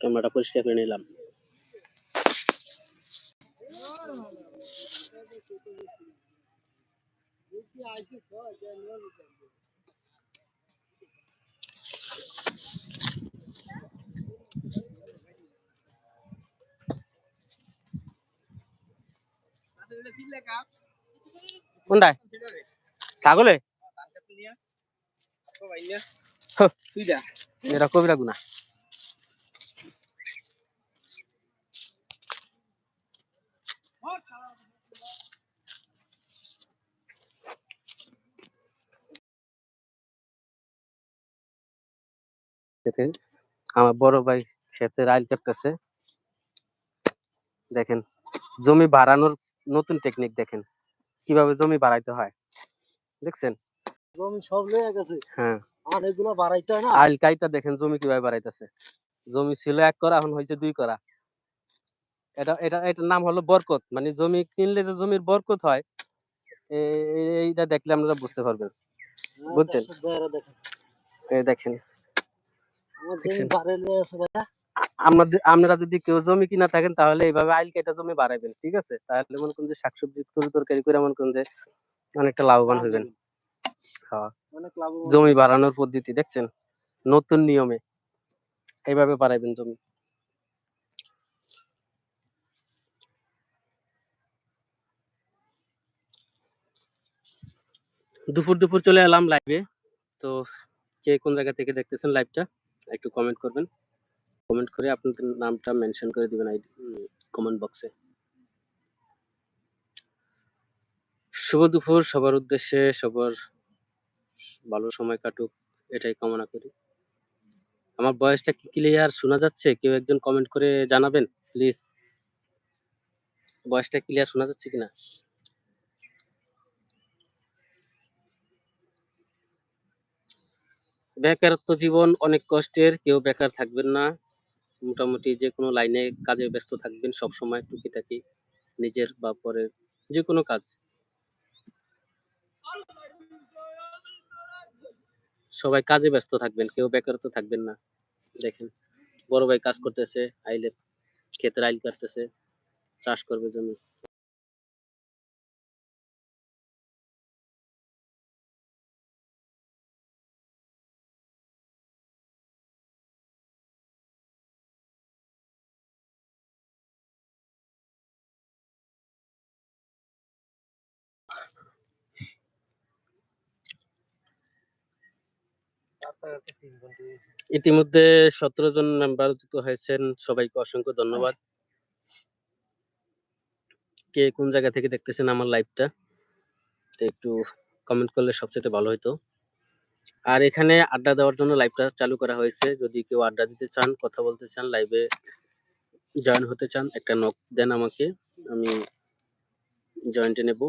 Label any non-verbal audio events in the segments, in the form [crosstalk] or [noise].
ক্যামেরাটা পরিষ্কার করে নিলাম। ছাগলে? আমার বড় ভাই খেতে রাইল কাটতেছে। দেখেন জমি বাড়ানোর নতুন টেকনিক দেখেন। কীভাবে জমি বাড়াইতে হয়। দেখছেন? জমি সব লয়ে গেছে। হ্যাঁ। আর এগুলো বাড়াইতে হয় না? আইল কাইটা দেখেন জমি কীভাবে বাড়াইতেছে। জমি ছিল এক করা এখন হয়েছে দুই করা। এটা এটা এটার নাম হলো বরকত। মানে জমি কিনলে যে জমির বরকত হয় এইটা দেখলে আপনারা বুঝতে পারবেন। বুঝছেন? দেখেন। এই দেখেন। আমার জমি দেখছেন? বাড়ে লয়ে আছে ভাইয়া। আমাদের আপনারা যদি কেউ জমি কিনা থাকেন তাহলে এইভাবে আইল কেটে জমি বাড়াবেন ঠিক আছে? তাহলে মনে করুন যে শাকসবজি তরি তরকারি করে মনে করুন যে অনেকটা লাভবান হইবেন। হ্যাঁ। জমি বাড়ানোর পদ্ধতি দেখছেন? নতুন নিয়মে এইভাবে বাড়াইবেন জমি। দুপুর দুপুর চলে এলাম লাইভে তো কে কোন জায়গা থেকে দেখতেছেন লাইভটা একটু কমেন্ট করবেন। কমেন্ট করে আপনাদের নামটা মেনশন করে দিবেন আইডি কমেন্ট বক্সে শুভ দুপুর, সবার উদ্দেশ্যে, সবার ভালো সময় কাটুক, এটাই কামনা করি। আমার বয়সটা কি ক্লিয়ার শোনা যাচ্ছে? কেউ একজন কমেন্ট করে জানাবেন প্লিজ বয়সটা ক্লিয়ার শোনা যাচ্ছে কিনা? বেকারত্ব জীবন অনেক কষ্টের, কেউ বেকার থাকবেন না। মোটামুটি যে কোনো লাইনে কাজে ব্যস্ত থাকবেন সব সময় টুকিটাকি নিজের বা পরের যে কোনো কাজ। সবাই কাজে ব্যস্ত থাকবেন, কেউ বেকারত্ব থাকবেন না। দেখেন, বড় ভাই কাজ করতেছে, আইলের ক্ষেতের আইল কাটতেছে, চাষ করবে জমি। ইতিমধ্যে সতেরো জন মেম্বার যুক্ত হয়েছেন। সবাইকে অসংখ্য ধন্যবাদ। কে কোন জায়গা থেকে দেখতেছেন আমার লাইভটা একটু কমেন্ট করলে সবচেয়ে ভালো হতো আর এখানে আড্ডা দেওয়ার জন্য লাইভটা চালু করা হয়েছে। যদি কেউ আড্ডা দিতে চান, কথা বলতে চান লাইভে জয়েন হতে চান, একটা নক দেন আমাকে। আমি জয়েন্টে নেব।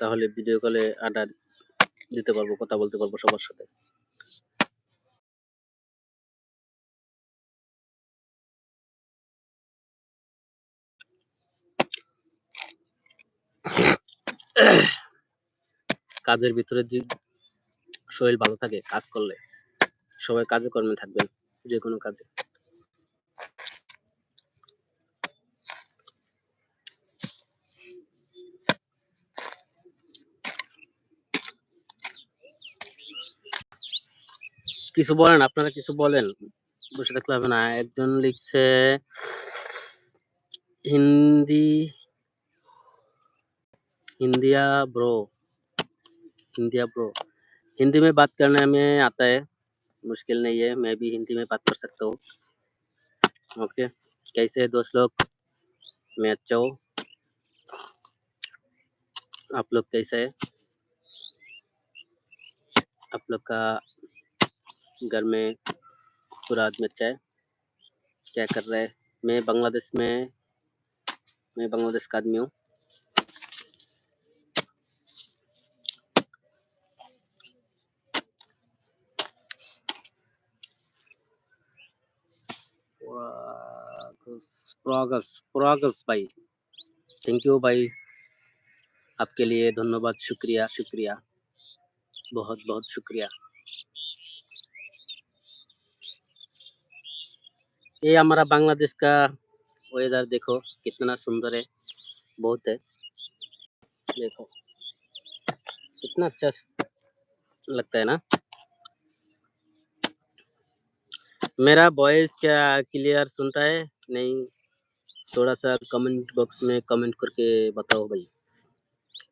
তাহলে ভিডিও কলে আড্ডা দিতে পারব, কথা বলতে পারব সবার সাথে। কাজের ভিতরে শরীর ভালো থাকে, কাজ করলে। সবাই কাজে কর্মে থাকবেন, যে কোনো কাজে। কিছু বলেন, আপনারা কিছু বলেন। বসে থাকলে হবে না। একজন লিখছে हिंदी हिंदिया ब्रो हिंदिया ब्रो हिंदी में बात करने में आता है। मुश्किल नहीं है। मैं भी हिंदी में बात कर सकता हूँ। ओके कैसे है दोस्त लोग? मैं अच्छा हूँ। आप लोग कैसे है? आप लोग का घर में पूरा आदमी अच्छा है? क्या कर रहे हैं? मैं बांग्लादेश में, मैं बांग्लादेश का आदमी हूँ। Pragas, Pragas भाई। थैंक यू भाई। आपके लिए धन्यवाद शुक्रिया शुक्रिया। बहुत बहुत शुक्रिया। ये हमारा बांग्लादेश का वेदर देखो कितना सुंदर है बहुत है। देखो कितना अच्छा लगता है ना। मेरा वॉइस क्या क्लियर सुनता है? नहीं। थोड़ा सा कमेंट बॉक्स में कमेंट करके बताओ भाई।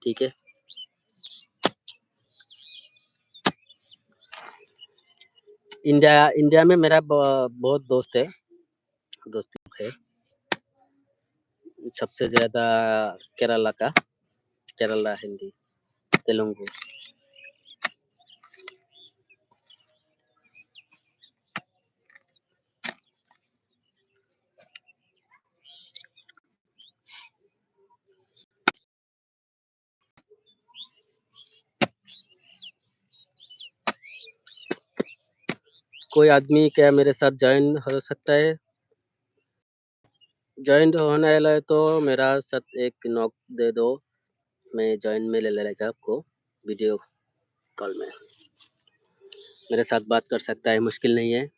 ठीक है? इंडिया इंडिया में मेरा बहुत दोस्त है। दोस्त है। सबसे ज़्यादा केरला का। केरला, हिंदी, तेलुगु। कोई आदमी क्या मेरे साथ ज्वाइन हो सकता है? ज्वाइन होने वाला है तो मेरा साथ एक नॉक दे दो। मैं ज्वाइन में ले लेगा आपको वीडियो कॉल में। मेरे साथ बात कर सकता है, मुश्किल नहीं है।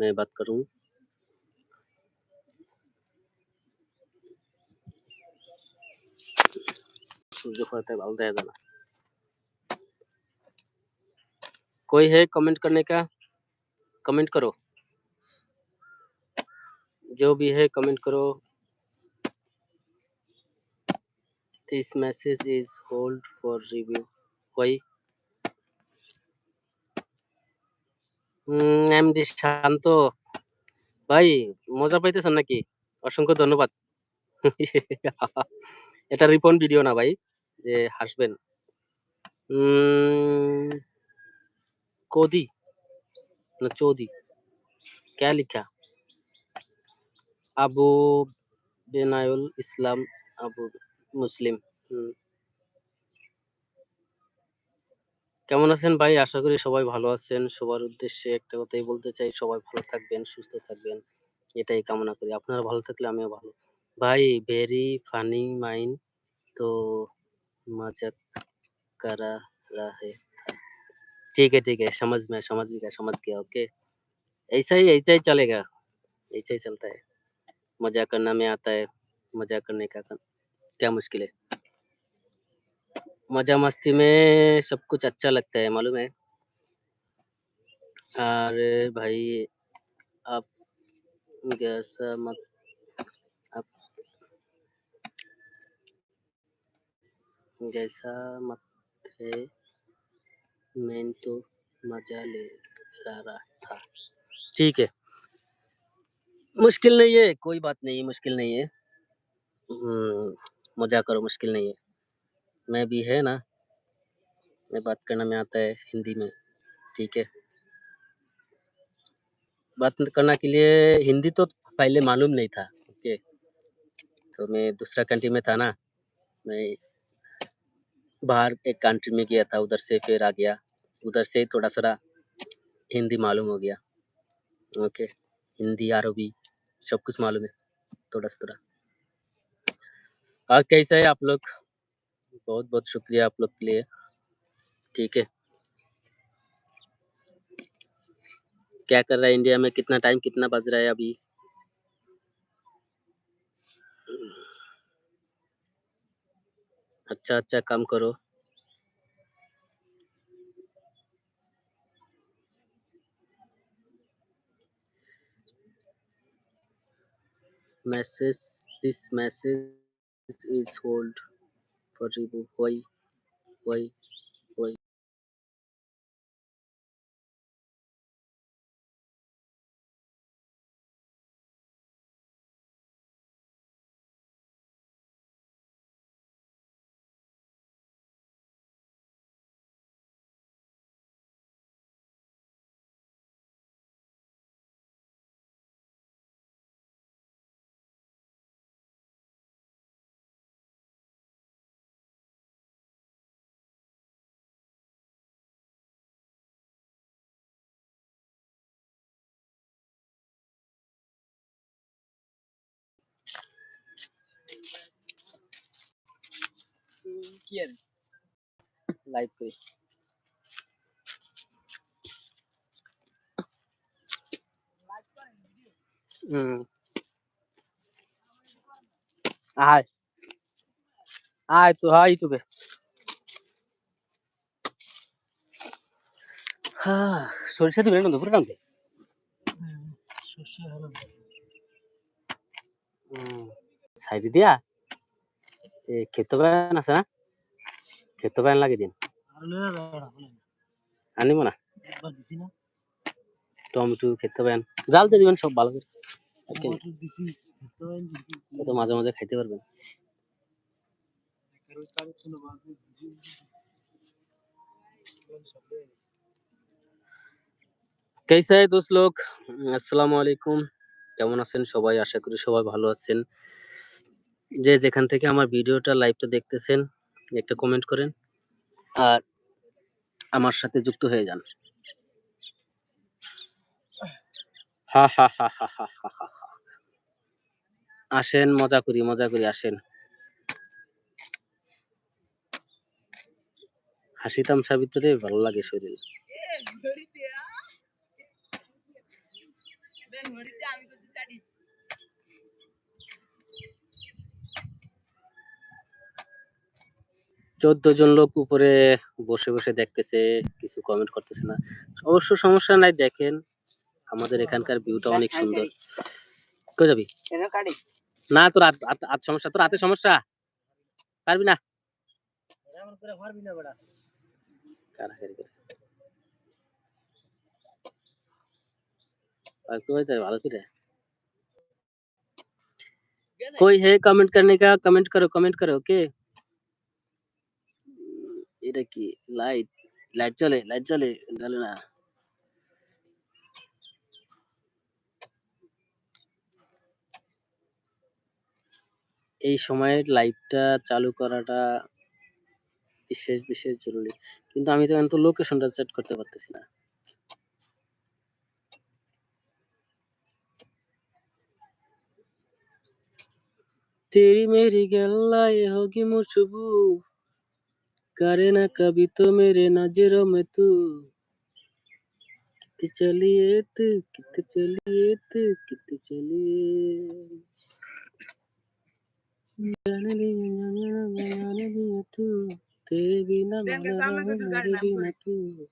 मैं बात करूँ। कोई है कमेंट करने का? कमेंट करो जो भी है कमेंट करो this message is hold for review कोई এমডি শান্ত ভাই মজা পাইতেছেন নাকি অসংখ্য ধন্যবাদ [laughs] এটা রিপন ভিডিও না ভাই যে হাসবেন উম, কোদি না চৌদি क्या लिखा আবু বেনায়ুল ইসলাম আবু মুসলিম হুম। কেমন আছেন ভাই আশা করি সবাই ভালো আছেন সবার উদ্দেশ্যে একটা কথাই বলতে চাই সবাই ভালো থাকবেন সুস্থ থাকবেন এটাই কামনা করি আপনারা ভালো থাকলে আমিও ভালো ভাই ভেরি ফানি মাইন্ড তো मजाक करा रहे था ठीक है ठीक है। समझ में, समझ गया समझ गया, ओके। ऐसा ही ऐसा ही चलेगा। ऐसा ही चलता है। मज़ाक करना में आता है। मज़ाक करने का क्या मुश्किल है? मज़ा मस्ती में सब कुछ अच्छा लगता है, मालूम है? अरे भाई, आप जैसा मत, आप जैसा मत है। मैं तो मज़ा ले रहा था। ठीक है। मुश्किल नहीं है कोई बात नहीं मुश्किल नहीं है। हम्म, मज़ा करो मुश्किल नहीं है। मैं भी है ना? मैं बात करना में आता है हिंदी में ठीक है? बात करना के लिए हिंदी तो पहले मालूम नहीं था ओके? तो मैं दूसरा कंट्री में था ना मैं बाहर एक कंट्री में गया था उधर से फिर आ गया। उधर से थोड़ा सा हिंदी मालूम हो गया। ओके, हिंदी, अरबी, सब कुछ मालूम है, थोड़ा सा थोड़ा। और कैसे है आप लोग? बहुत बहुत शुक्रिया आप लोग के लिए। ठीक है। क्या कर रहा है इंडिया में? कितना टाइम कितना बज रहा है अभी? अच्छा अच्छा काम करो। Message this message is hold for review why? Why? Why live করি? হুম। আয়। আয় তো হয় ইউটিউবে। হ্যাঁ সরিষা দিবেন না দুপুরে টানতে হলো সাইড দিয়া। খেতো আছে না দিন আনিব না টমেটো জাল দিয়ে দিবেন সব ভালো করে মাঝে মাঝে খাইতে পারবেন দোস্ত লোক আসসালামু আলাইকুম কেমন আছেন সবাই? আশা করি সবাই ভালো আছেন। যে যেখান থেকে আমার ভিডিওটা লাইভটা দেখতেছেন, একটা কমেন্ট করেন আর আমার সাথে যুক্ত হয়ে যান। হা হা হা হা হা হা হা হা। আসেন, মজা করি মজা করি, আসেন। হাসি তামসা ভিতরে ভালো লাগে শরীর। চোদ্দ জন লোক উপরে বসে বসে দেখতেছে কিছু কমেন্ট করতেছে না অবশ্য সমস্যা নাই দেখেন আমাদের এখানকার ভিউটা অনেক সুন্দর কই যাবি এটা কাটি না তোর হাত হাত- হাত সমস্যা তোর হাতে সমস্যা পারবি না এমন করে পারবি না বেড়া কারাকারি করে और कोई तो भालो की रहे कोई है कमेंट करने का कमेंट करो कमेंट करो ओके এটা কি লাইট লাইট চলে লাইট চলে চলে না এই সময়ে লাইভটা চালু করাটা বিশেষ বিশেষ জরুরি কিন্তু আমি তো এখন তো লোকেশনটা সেট করতে পারতেছি না तेरी मेरी गल्ला ये होगी मुशबू करे ना कभी तो मेरे नज़रों में तू। कितने चलिए तू कितने चलिए तू कितने चलिए। जाने दिया जाने दिया तू तेरे बिना मेरे बिना तू।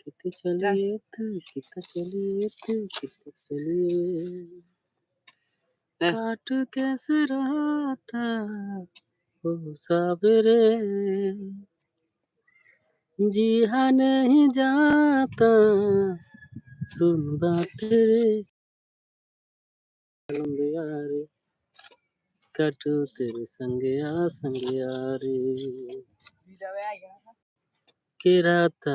कितने चलिए तू कितने चलिए तू कितने चलिए। काट कैसे रहा था? सावरे जी जिया नहीं जाता सुन बात रे। रे कटू तेरे संगया संगया रे। के राता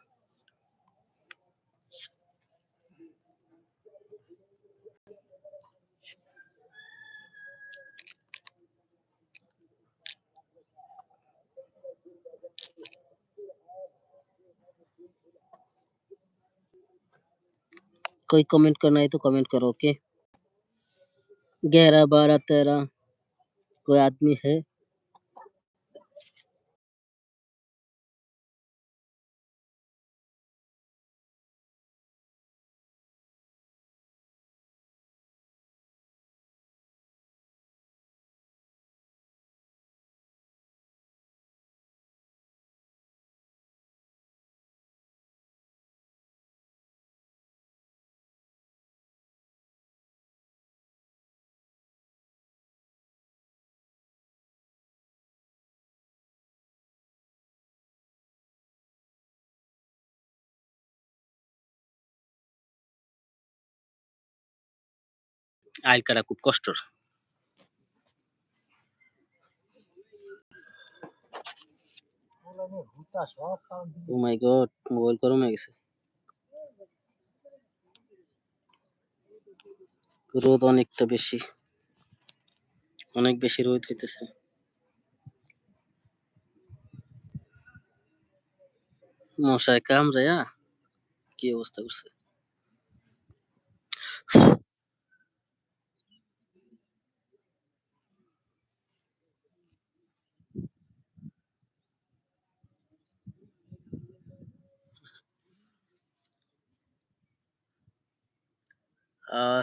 कोई कमेंट करना है तो कमेंट करो ओके ग्यारह बारह तेरह कोई आदमी है? আইল কাটা খুব কষ্টর। মোবাইল oh গরম হয়ে গেছে। রোদ অনেকটা বেশি। অনেক বেশি রোদ হইতেছে। মশায় কামড়ায়া কি অবস্থা করছে?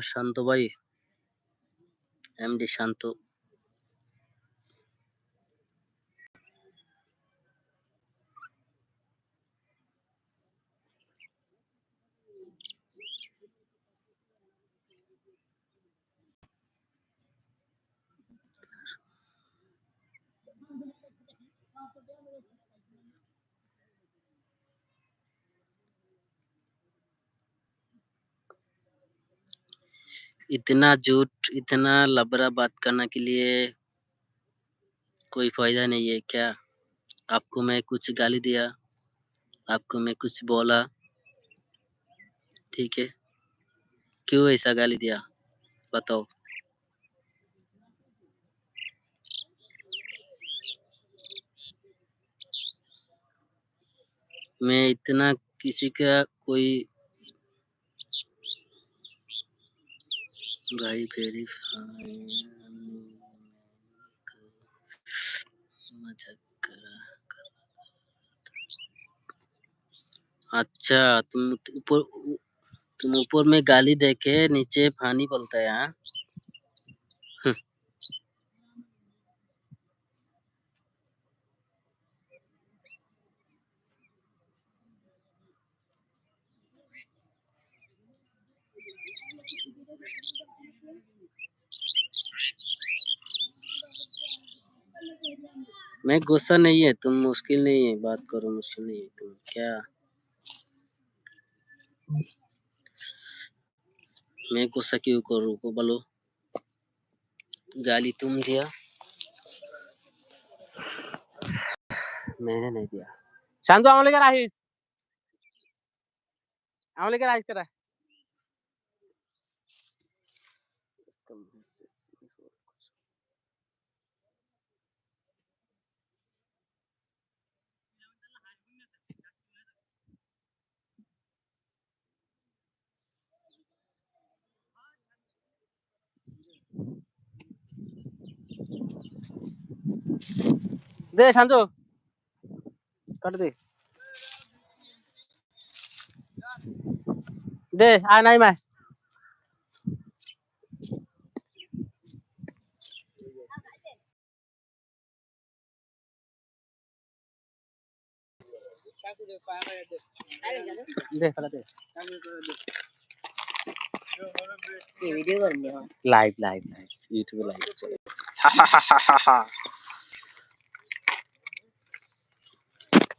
শান্ত ভাই। এমডি শান্ত। इतना झूठ, इतना लबरा बात करने के लिए कोई फ़ायदा नहीं है क्या? आपको मैं कुछ गाली दिया, आपको मैं कुछ बोला, ठीक है? क्यों ऐसा गाली दिया? बताओ। मैं इतना किसी का कोई भाई verifying अच्छा तुम ऊपर तुम ऊपर में गाली देके नीचे पानी बोलता है? मैं गुस्सा नहीं है, तुम मुश्किल नहीं है, बात करो, मुश्किल नहीं है, तुम क्या? मैं गुस्सा क्यों करूँ? को बोलो। गाली तुम दिया। मैंने नहीं दिया। शांत, आमले लेकर आहिस आमले लेकर आहिस करा। দে শান্ত। কাট দে। দে আয় নাই দে লাইভ লাইভ লাইভ ইউটিউবে লাইভ চলে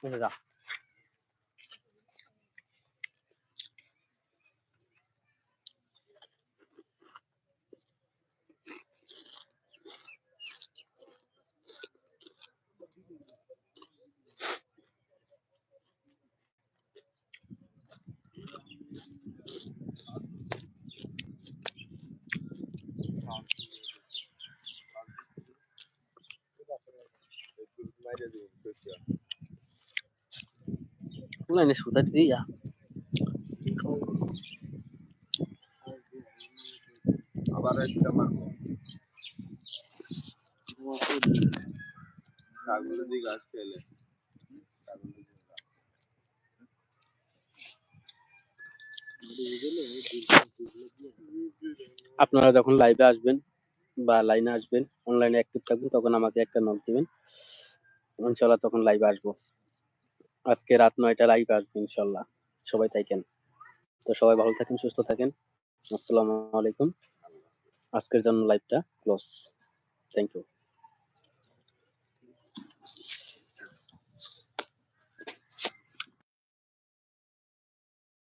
不知道。যা Una ne sudah dia. আবার একটা মারবো ছাগলের দিকে গাছ খেলে ছাগলের দিকে গাছ। আপনারা যখন লাইভে আসবেন বা লাইনে আসবেন অনলাইনে অ্যাক্টিভ থাকবেন তখন আমাকে একটা নক দিবেন ইনশাল্লাহ তখন লাইভে আসব আজকে রাত নয়টা লাইভ আসবে ইনশাল্লাহ। সবাই তাইকেন তো সবাই ভালো থাকেন, সুস্থ থাকেন। আসসালামু আলাইকুম। আজকের জন্য লাইভটা ক্লোজ থ্যাংক ইউ